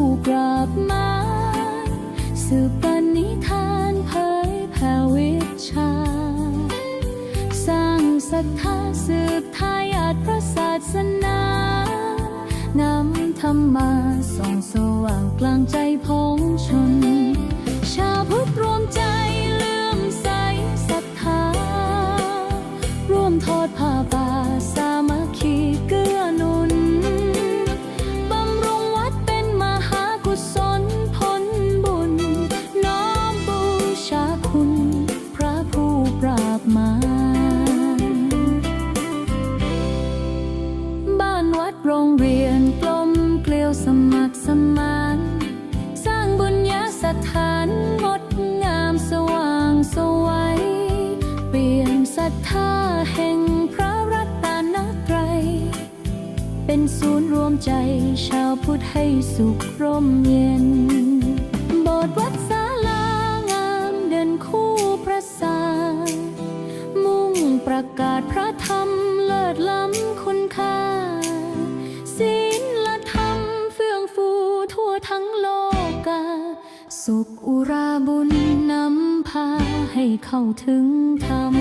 ผู้กราบมารสืบปณิธานเผยแผ่วิชา สร้างศรัทธาสืบทายาทพระศาสนานำธรรมาส่องสว่างกลางใจของชน ชาพุทธรวมใจเลื่อมใสศรัทธา ร่วมทอดผ้า เป็นศูนย์รวมใจ ชาวพุทธให้สุขร่มเย็น โบสถ์วัดศาลางามเดินคู่พระสา มุ่งประกาศพระธรรมเลิศล้ำคุณค่า ศีลธรรมเฟื่องฟูทั่วทั้งโลกา สุขอุราบุญนำพาให้เข้าถึงธรรม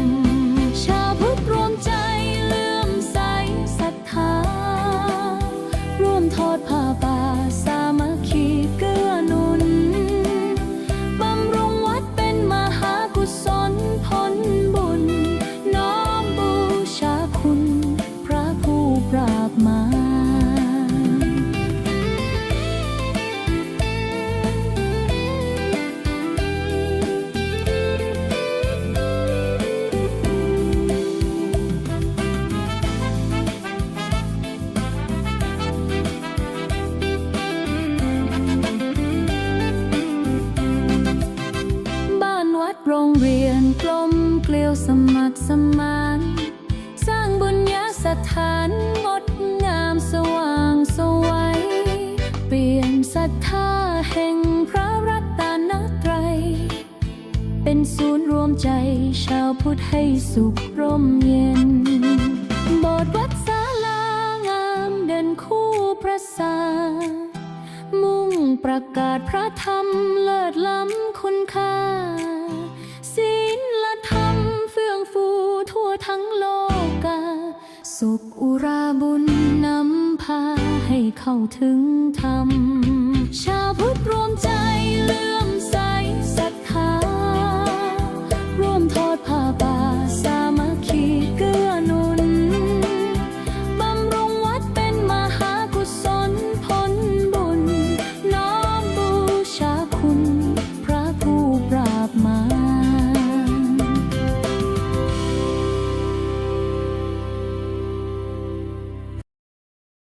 ชาวพุทธ สรสมานสร้างบุญญาสถานงดงามสว่างสวัยเปลี่ยนศรัทธาแห่งพระรัตนตรัย เป็นศูนย์รวมใจชาวพุทธให้สุขร่มเย็นโบสถ์วัดศาลางามเดินคู่พระสามุ่งประกาศพระธรรมเลิศล้ำคุณค่า สุขอุราบุญนำพาให้เข้าถึงธรรม ชาวพุทธรวมใจเลือม